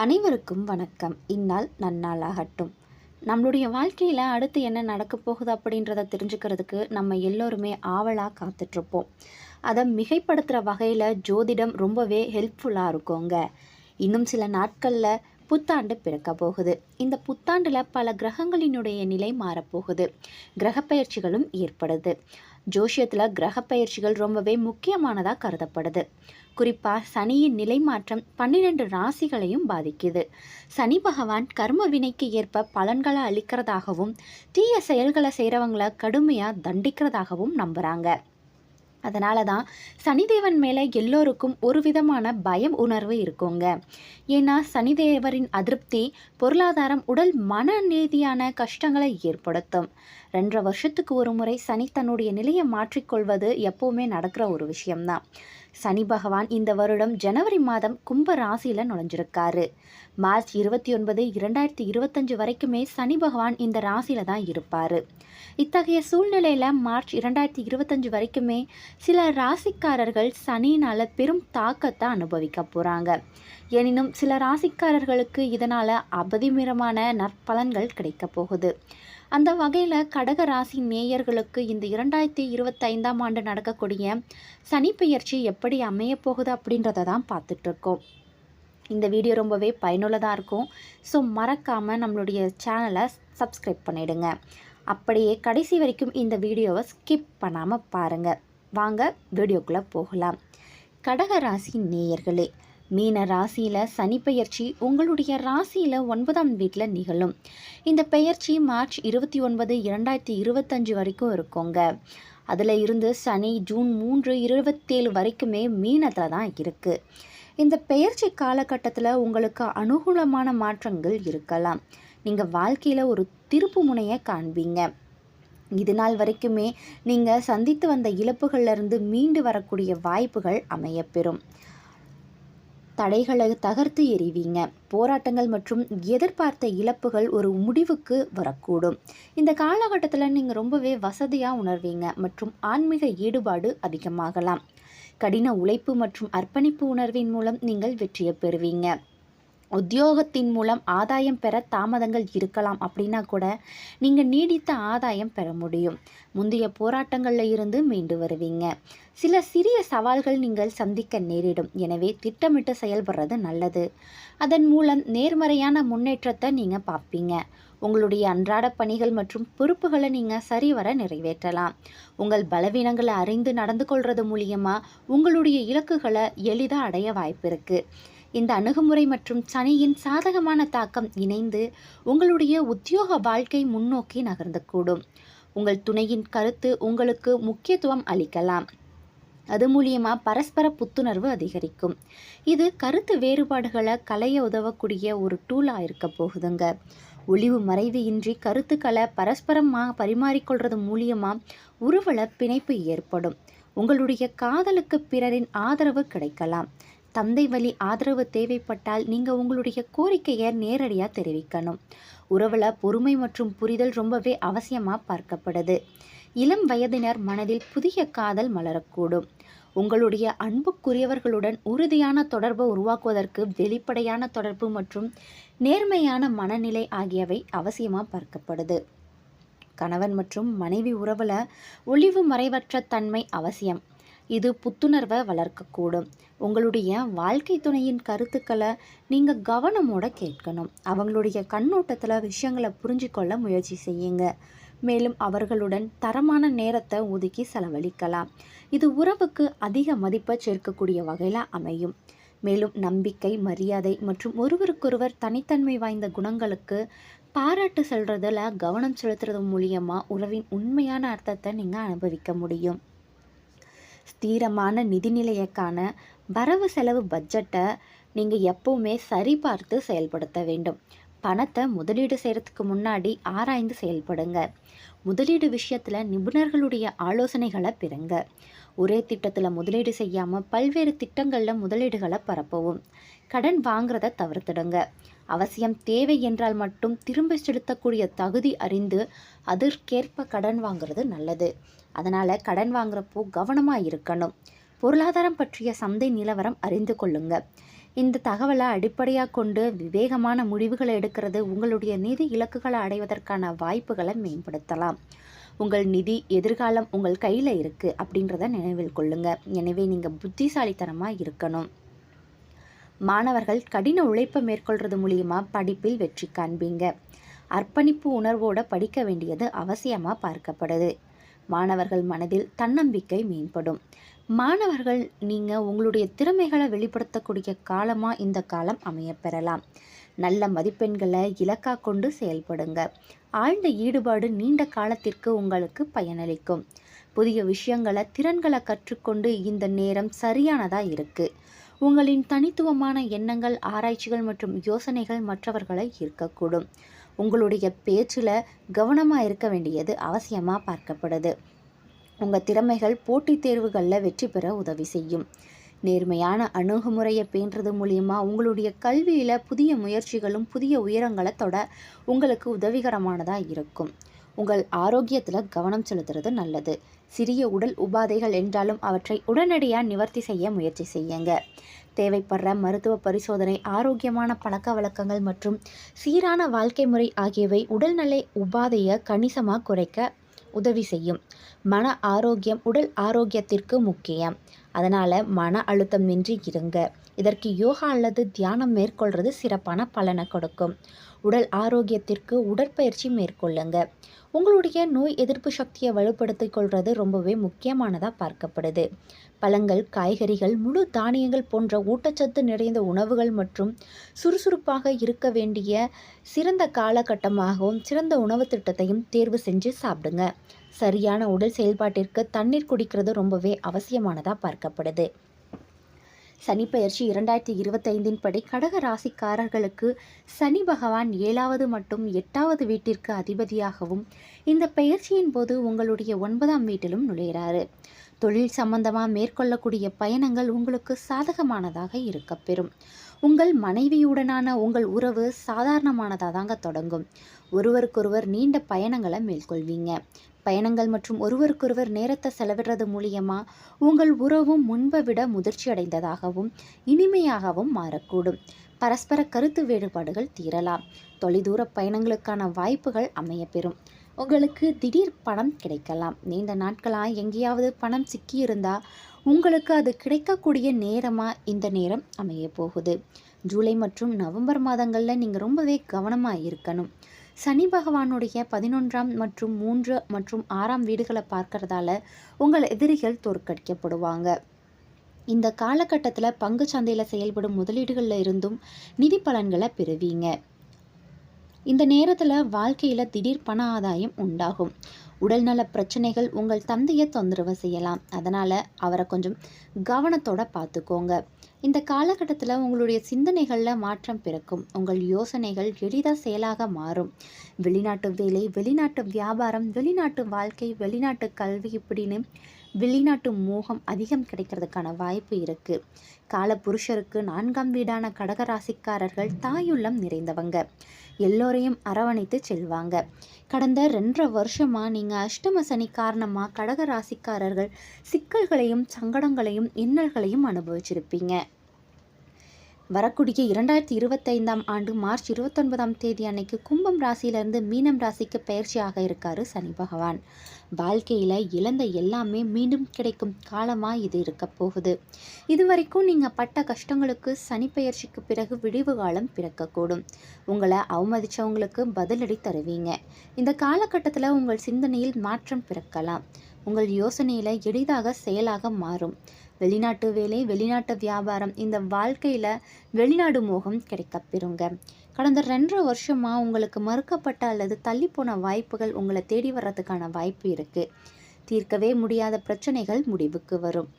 அனைவருக்கும் வணக்கம். இந்நாள் நன்னாளாகட்டும். நம்மளுடைய வாழ்க்கையில் அடுத்து என்ன நடக்க போகுது அப்படின்றத தெரிஞ்சுக்கிறதுக்கு நம்ம எல்லோருமே ஆவலாக காத்துட்ருப்போம். அதை மிகைப்படுத்துகிற வகையில் ஜோதிடம் ரொம்பவே ஹெல்ப்ஃபுல்லாக இருக்குங்க. இன்னும் சில நாட்களில் புத்தாண்டு பிறக்க போகுது. இந்த புத்தாண்டில் பல கிரகங்களினுடைய நிலை மாறப்போகுது. கிரகப்பெயர்ச்சிகளும் ஏற்படுது. ஜோஷியத்தில் கிரகப்பெயர்ச்சிகள் ரொம்பவே முக்கியமானதாக கருதப்படுது. குறிப்பாக சனியின் நிலை மாற்றம் பன்னிரெண்டு ராசிகளையும் பாதிக்குது. சனி பகவான் கர்ம வினைக்கு ஏற்ப பலன்களை அளிக்கிறதாகவும் தீய செயல்களை செய்கிறவங்கள கடுமையாக தண்டிக்கிறதாகவும் நம்புகிறாங்க அதனால தான் சனிதேவன் மேலே எல்லோருக்கும் ஒரு விதமான பயம் உணர்வு இருக்குங்க. ஏன்னா சனிதேவரின் அதிருப்தி பொருளாதாரம் உடல் மன ரீதியான கஷ்டங்களை ஏற்படுத்தும். ரெண்டரை வருஷத்துக்கு ஒரு முறை சனி தன்னுடைய நிலையை மாற்றிக்கொள்வது எப்போவுமே நடக்கிற ஒரு விஷயம்தான். சனி பகவான் இந்த வருடம் ஜனவரி மாதம் கும்ப ராசியில் நுழைஞ்சிருக்காரு. மார்ச் இருபத்தி ஒன்பது இரண்டாயிரத்தி இருபத்தஞ்சு வரைக்குமே சனி பகவான் இந்த ராசியில் தான் இருப்பார். இத்தகைய சூழ்நிலையில் மார்ச் இரண்டாயிரத்தி இருபத்தஞ்சு வரைக்குமே சில ராசிக்காரர்கள் சனியினால் பெரும் தாக்கத்தை அனுபவிக்க போகிறாங்க எனினும் சில ராசிக்காரர்களுக்கு இதனால் அபதிமிரமான நற்பலன்கள் கிடைக்க போகுது. அந்த வகையில் கடக ராசி நேயர்களுக்கு இந்த இரண்டாயிரத்தி இருபத்தைந்தாம் ஆண்டு நடக்கக்கூடிய சனிப்பெயர்ச்சி எப்படி அமையப்போகுது அப்படின்றத தான் பார்த்துட்ருக்கோம் இந்த வீடியோ ரொம்பவே பயனுள்ளதாக இருக்கும். ஸோ மறக்காமல் நம்மளுடைய சேனலை சப்ஸ்கிரைப் பண்ணிவிடுங்க அப்படியே கடைசி வரைக்கும் இந்த வீடியோவை ஸ்கிப் பண்ணாமல் பாருங்கள் வாங்க வீடியோக்குள்ளே போகலாம். கடகராசி நேயர்களே மீன ராசியில் சனி பெயர்ச்சி உங்களுடைய ராசியில் ஒன்பதாம் வீட்டில் நிகழும். இந்த பெயர்ச்சி மார்ச் இருபத்தி ஒன்பது இரண்டாயிரத்தி இருபத்தஞ்சு வரைக்கும் இருக்குங்க. அதில் இருந்து சனி ஜூன் மூன்று இருபத்தேழு வரைக்குமே மீனத்தில் தான் இருக்குது இந்த பெயர்ச்சி காலகட்டத்தில் உங்களுக்கு அனுகூலமான மாற்றங்கள் இருக்கலாம். நீங்கள் வாழ்க்கையில் ஒரு திருப்பு முனையை காண்பீங்க. இது நாள் வரைக்குமே நீங்கள் சந்தித்து வந்த இழப்புகள்லேருந்து மீண்டு வரக்கூடிய வாய்ப்புகள் அமையப்பெறும். தடைகளை தகர்த்து எறிவீங்க. போராட்டங்கள் மற்றும் எதிர்பார்த்த இழப்புகள் ஒரு முடிவுக்கு வரக்கூடும். இந்த காலகட்டத்தில் நீங்கள் ரொம்பவே வசதியாக உணர்வீங்க மற்றும் ஆன்மீக ஈடுபாடு அதிகமாகலாம். கடின உழைப்பு மற்றும் அர்ப்பணிப்பு உணர்வின் மூலம் நீங்கள் வெற்றியை பெறுவீங்க. உத்தியோகத்தின் மூலம் ஆதாயம் பெற தாமதங்கள் இருக்கலாம் அப்படின்னா கூட நீங்கள் நீடித்த ஆதாயம் பெற முடியும். முந்தைய போராட்டங்களில் இருந்து மீண்டு வருவீங்க. சில சிறிய சவால்கள் நீங்கள் சந்திக்க நேரிடும். எனவே திட்டமிட்டு செயல்படுறது நல்லது. அதன் மூலம் நேர்மறையான முன்னேற்றத்தை நீங்கள் பார்ப்பீங்க. உங்களுடைய அன்றாட பணிகள் மற்றும் பொறுப்புகளை நீங்கள் சரிவர நிறைவேற்றலாம். உங்கள் பலவீனங்களை அறிந்து நடந்து கொள்வது மூலியமாக உங்களுடைய இலக்குகளை எளிதாக அடைய வாய்ப்பு இருக்குது இந்த அணுகுமுறை மற்றும் சனியின் சாதகமான தாக்கம் இணைந்து உங்களுடைய உத்தியோக வாழ்க்கை முன்னோக்கி நகர்ந்தக்கூடும். உங்கள் துணையின் கருத்து உங்களுக்கு முக்கியத்துவம் அளிக்கலாம். அது மூலியமாக பரஸ்பர புத்துணர்வு அதிகரிக்கும். இது கருத்து வேறுபாடுகளை களைய உதவக்கூடிய ஒரு டூலாக இருக்க போகுதுங்க. ஒளிவு மறைவு இன்றி கருத்துக்களை பரஸ்பரமாக பரிமாறிக்கொள்றது மூலியமாக உருவல பிணைப்பு ஏற்படும். உங்களுடைய காதலுக்கு பிறரின் ஆதரவு கிடைக்கலாம். தந்தை வழி ஆதரவு தேவைப்பட்டால் நீங்கள் உங்களுடைய கோரிக்கையை நேரடியாக தெரிவிக்கணும். உறவில் பொறுமை மற்றும் புரிதல் ரொம்பவே அவசியமாக பார்க்கப்படுது. இளம் வயதினர் மனதில் புதிய காதல் மலரக்கூடும். உங்களுடைய அன்புக்குரியவர்களுடன் உறுதியான தொடர்பை உருவாக்குவதற்கு வெளிப்படையான தொடர்பு மற்றும் நேர்மையான மனநிலை ஆகியவை அவசியமாக பார்க்கப்படுது. கணவன் மற்றும் மனைவி உறவில் ஒளிவு மறைவற்ற தன்மை அவசியம். இது புத்துணர்வை வளர்க்கக்கூடும். உங்களுடைய வாழ்க்கை துணையின் கருத்துக்களை நீங்கள் கவனமோட கேட்கணும். அவங்களுடைய கண்ணோட்டத்தில் விஷயங்களை புரிஞ்சிக்கொள்ள முயற்சி செய்யுங்க. மேலும் அவர்களுடன் தரமான நேரத்தை ஒதுக்கி செலவழிக்கலாம். இது உறவுக்கு அதிக மதிப்பை சேர்க்கக்கூடிய வகையில் அமையும். மேலும் நம்பிக்கை மரியாதை மற்றும் ஒருவருக்கொருவர் தனித்தன்மை வாய்ந்த குணங்களுக்கு பாராட்டு செல்றதில் கவனம் செலுத்துறது மூலியமாக உறவின் உண்மையான அர்த்தத்தை நீங்கள் அனுபவிக்க முடியும். ஸ்திரமான நிதிநிலையக்கான வரவு செலவு பட்ஜெட்டை நீங்கள் எப்போவுமே சரிபார்த்து செயல்படுத்த வேண்டும். பணத்தை முதலீடு செய்கிறதுக்கு முன்னாடி ஆராய்ந்து செயல்படுங்க. முதலீடு விஷயத்தில் நிபுணர்களுடைய ஆலோசனைகளை பெறுங்க. ஒரே திட்டத்தில் முதலீடு செய்யாமல் பல்வேறு திட்டங்களில் முதலீடுகளை பரப்பவும். கடன் வாங்குறத தவிர்த்துடுங்க. அவசியம் தேவை என்றால் மட்டும் திரும்ப செலுத்தக்கூடிய தகுதி அறிந்து அதற்கேற்ப கடன் வாங்குறது நல்லது. அதனால் கடன் வாங்குறப்போ கவனமாக இருக்கணும். பொருளாதாரம் பற்றிய சந்தை நிலவரம் அறிந்து கொள்ளுங்கள் இந்த தகவலை அடிப்படையாக கொண்டு விவேகமான முடிவுகளை எடுக்கிறது உங்களுடைய நிதி இலக்குகளை அடைவதற்கான வாய்ப்புகளை மேம்படுத்தலாம். உங்கள் நிதி எதிர்காலம் உங்கள் கையில் இருக்குது அப்படின்றத நினைவில் கொள்ளுங்க. எனவே நீங்கள் புத்திசாலித்தனமாக இருக்கணும். மாணவர்கள் கடின உழைப்பை மேற்கொள்கிறது மூலியமாக படிப்பில் வெற்றி காண்பீங்க. அர்ப்பணிப்பு உணர்வோடு படிக்க வேண்டியது அவசியமாக பார்க்கப்படுது. மாணவர்கள் மனதில் தன்னம்பிக்கை மேம்படும். மாணவர்கள் நீங்கள் உங்களுடைய திறமைகளை வெளிப்படுத்தக்கூடிய காலமாக இந்த காலம் அமையப்பெறலாம். நல்ல மதிப்பெண்களை இலக்கா கொண்டு செயல்படுங்க. ஆழ்ந்த ஈடுபாடு நீண்ட காலத்திற்கு உங்களுக்கு பயனளிக்கும். புதிய விஷயங்களை திறன்களை கற்றுக்கொண்டு இந்த நேரம் சரியானதாக இருக்குது உங்களின் தனித்துவமான எண்ணங்கள் ஆராய்ச்சிகள் மற்றும் யோசனைகள் மற்றவர்களை ஈர்க்கக்கூடும். உங்களுடைய பேச்சில் கவனமாக இருக்க வேண்டியது அவசியமாக பார்க்கப்படுது. உங்கள் திறமைகள் போட்டித் தேர்வுகளில் வெற்றி பெற உதவி செய்யும். நேர்மையான அணுகுமுறையை பேணுறது மூலியமா உங்களுடைய கல்வியில் புதிய முயற்சிகளும் புதிய உயரங்களை தொட உங்களுக்கு உதவிகரமானதாக இருக்கும். உங்கள் ஆரோக்கியத்தில் கவனம் செலுத்துறது நல்லது. சிறிய உடல் உபாதைகள் என்றாலும் அவற்றை உடனடியாக நிவர்த்தி செய்ய முயற்சி செய்யுங்க. தேவைப்படுற மருத்துவ பரிசோதனை ஆரோக்கியமான பழக்க வழக்கங்கள் மற்றும் சீரான வாழ்க்கை முறை ஆகியவை உடல்நிலை உபாதையை கணிசமாக குறைக்க உதவி செய்யும். மன ஆரோக்கியம் உடல் ஆரோக்கியத்திற்கு முக்கியம். அதனால் மன அழுத்தம் இன்றி இருங்க. இதற்கு யோகா அல்லது தியானம் மேற்கொள்வது சிறப்பான பலனை கொடுக்கும். உடல் ஆரோக்கியத்திற்கு உடற்பயிற்சி மேற்கொள்ளுங்க. உங்களுடைய நோய் எதிர்ப்பு சக்தியை வலுப்படுத்திக் கொள்வது ரொம்பவே முக்கியமானதாக பார்க்கப்படுது. பழங்கள் காய்கறிகள் முழு தானியங்கள் போன்ற ஊட்டச்சத்து நிறைந்த உணவுகள் மற்றும் சுறுசுறுப்பாக இருக்க வேண்டிய சிறந்த காலகட்டமாகவும் சிறந்த உணவு திட்டத்தையும் தேர்வு செஞ்சு சாப்பிடுங்க. சரியான உடல் செயல்பாட்டிற்கு தண்ணீர் குடிக்கிறது ரொம்பவே அவசியமானதாக பார்க்கப்படுது. சனிப்பெயர்ச்சி இரண்டாயிரத்தி இருபத்தைந்தின் படி கடக ராசிக்காரர்களுக்கு சனி பகவான் ஏழாவது மற்றும் எட்டாவது வீட்டிற்கு அதிபதியாகவும் இந்த பெயர்ச்சியின் போது உங்களுடைய ஒன்பதாம் வீட்டிலும் நுழைகிறாரு தொழில் சம்பந்தமாக மேற்கொள்ளக்கூடிய பயணங்கள் உங்களுக்கு சாதகமானதாக இருக்கப்பெறும் உங்கள் மனைவியுடனான உங்கள் உறவு சாதாரணமானதாக தாங்க தொடங்கும். ஒருவருக்கொருவர் நீண்ட பயணங்களை மேற்கொள்வீங்க. பயணங்கள் மற்றும் ஒருவருக்கொருவர் நேரத்தை செலவிடுறது மூலியமாக உங்கள் உறவும் முன்பை விட முதிர்ச்சி அடைந்ததாகவும் இனிமையாகவும் மாறக்கூடும். பரஸ்பர கருத்து வேறுபாடுகள் தீரலாம். தொலைதூர பயணங்களுக்கான வாய்ப்புகள் அமையப்பெறும் உங்களுக்கு திடீர் பணம் கிடைக்கலாம். நீண்ட நாட்களாக எங்கேயாவது பணம் சிக்கியிருந்தா உங்களுக்கு அது கிடைக்கக்கூடிய நேரமாக இந்த நேரம் அமைய போகுது. ஜூலை மற்றும் நவம்பர் மாதங்களில் நீங்கள் ரொம்பவே கவனமாக இருக்கணும். சனி பகவானுடைய பதினொன்றாம் மற்றும் மூன்று மற்றும் ஆறாம் வீடுகளை பார்க்கறதால உங்கள் எதிரிகள் தோற்கடிக்கப்படுவாங்க. இந்த காலகட்டத்தில் பங்கு சந்தையில் செயல்படும் முதலீடுகளில் இருந்தும் நிதி பலன்களை பெறுவீங்க. இந்த நேரத்தில் வாழ்க்கையில் திடீர் பண ஆதாயம் உண்டாகும். உடல்நல பிரச்சனைகள் உங்கள் தந்தையை தொந்தரவு செய்யலாம். அதனால் அவரை கொஞ்சம் கவனத்தோட பார்த்துக்கோங்க இந்த காலகட்டத்தில் உங்களுடைய சிந்தனைகளில் மாற்றம் பிறக்கும். உங்கள் யோசனைகள் எளிதாக செயலாக மாறும். வெளிநாட்டு வேலை வெளிநாட்டு வியாபாரம் வெளிநாட்டு வாழ்க்கை வெளிநாட்டு கல்வி இப்படின்னு வெளிநாட்டு மோகம் அதிகம் கிடைக்கிறதுக்கான வாய்ப்பு இருக்குது கால புருஷருக்கு நான்காம் வீடான கடகராசிக்காரர்கள் தாயுள்ளம் நிறைந்தவங்க. எல்லோரையும் அரவணைத்து செல்வாங்க. கடந்த ரெண்டரை வருஷமாக நீங்கள் அஷ்டம சனி காரணமாக கடகராசிக்காரர்கள் சிக்கல்களையும் சங்கடங்களையும் இன்னல்களையும் அனுபவிச்சிருப்பீங்க. வரக்கூடிய இரண்டாயிரத்தி இருபத்தைந்தாம் ஆண்டு மார்ச் இருபத்தொன்பதாம் தேதி அன்னைக்கு கும்பம் ராசியிலிருந்து மீனம் ராசிக்கு பயிற்சியாக இருக்காரு சனி பகவான். வாழ்க்கையில் இழந்த எல்லாமே மீண்டும் கிடைக்கும் காலமாக இது இருக்க போகுது. இது வரைக்கும் நீங்கள் பட்ட கஷ்டங்களுக்கு சனி பயிற்சிக்கு பிறகு விடிவு காலம் பிறக்கக்கூடும். உங்களை அவமதித்தவங்களுக்கு பதிலடி தருவீங்க. இந்த காலகட்டத்தில் உங்கள் சிந்தனையில் மாற்றம் பிறக்கலாம். உங்கள் யோசனையில் எளிதாக செயலாக மாறும். வெளிநாட்டு வேலை வெளிநாட்டு வியாபாரம் இந்த வாழ்க்கையில் வெளிநாடு மோகம் கிடைக்கப்பெறுங்க கடந்த ரெண்டரை வருஷமாக உங்களுக்கு மறுக்கப்பட்ட அல்லது தள்ளிப்போன வாய்ப்புகள் உங்களை தேடி வர்றதுக்கான வாய்ப்பு இருக்குது தீர்க்கவே முடியாத பிரச்சனைகள் முடிவுக்கு வரும்.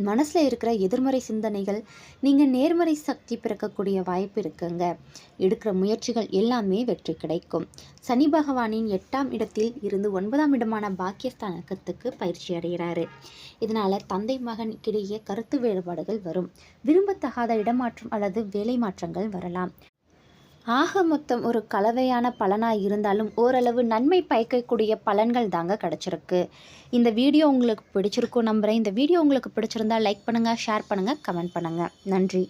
மனசில் இருக்கிற எதிர்மறை சிந்தனைகள் நீங்கள் நேர்மறை சக்தி பிறக்கக்கூடிய வாய்ப்பு இருக்குங்க. எடுக்கிற முயற்சிகள் எல்லாமே வெற்றி கிடைக்கும். சனி பகவானின் எட்டாம் இடத்தில் இருந்து ஒன்பதாம் இடமான பாக்கியஸ்தானத்துக்கு பயிற்சி அடைகிறாரு. இதனால் தந்தை மகனுக்கிடையே கருத்து வேறுபாடுகள் வரும். விரும்பத்தகாத இடமாற்றம் அல்லது வேலை மாற்றங்கள் வரலாம். ஆக மொத்தம் ஒரு கலவையான பலனாக இருந்தாலும் ஓரளவு நன்மை பயக்கக்கூடிய பலன்கள் தாங்க கிடச்சிருக்கு. இந்த வீடியோ உங்களுக்கு பிடிச்சிருக்கும் நம்புகிறேன் இந்த வீடியோ உங்களுக்கு பிடிச்சிருந்தா லைக் பண்ணுங்கள் ஷேர் பண்ணுங்கள் கமெண்ட் பண்ணுங்கள் நன்றி.